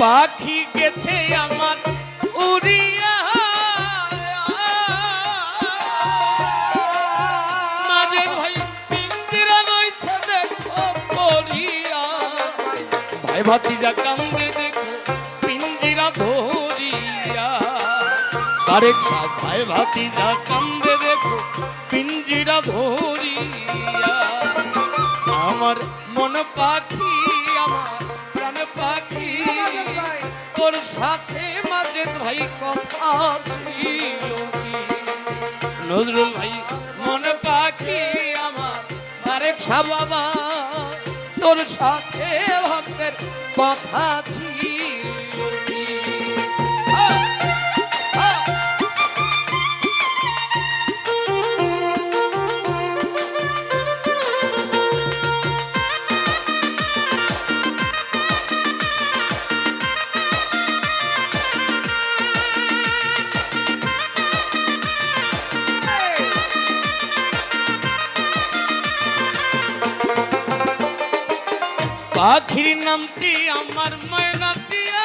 পাখি গেছে আমার ভাই ভাতিজা কান্দে, দেখো পিঞ্জিরা ভরিয়া। সব ভাই ভাতিজা কান্দে, দেখো পিঞ্জিরা ভরিয়া। আমার মন পাখি তোর সাথে মাঝে ভাই কথা ছিল? নজরুল ভাই, মনে পাখি আমার, আরেক সা বাবা তোর সাথে ভক্তের কথা ছিল পাখির নামটি আমার ময়না দিয়া।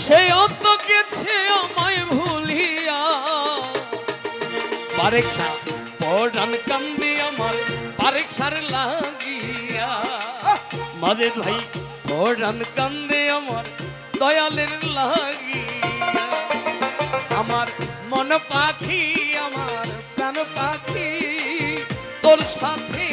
সে অত গেছে আমায় ভুলিয়া। পারেকশা পড়ান কান্দি আমার পারেকশার লাগিয়া। মাঝে ভাই পড়ান কান্দে আমার দয়ালের আমার মন পাখি আমার প্রাণ পাখি তোর সাথে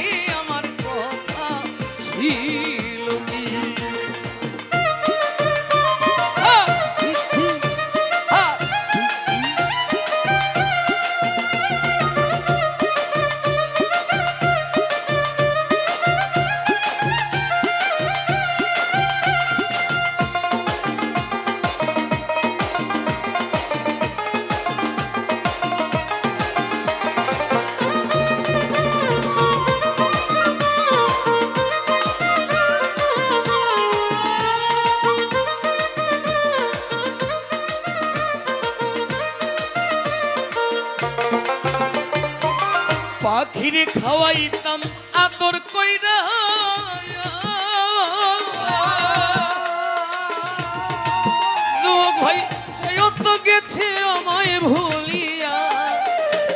পাখিরে খাওয়াইতাম আদর কইরা যুবক ভাই, সেও গেছে আমায় ভুলিয়া।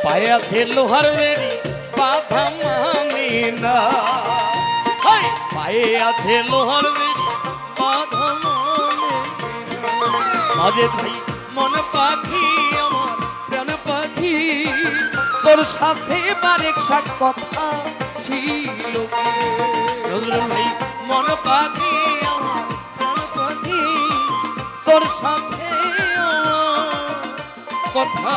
পায়ে লোহার বেরি বাধা মানে না। পায়ে আছে লোহার বেরি বাধা মানে। মাঝে ভাই, মন পাখি তোর সাথে বারেক সব কথা ছিল। মন পাখি তোর সাথে কথা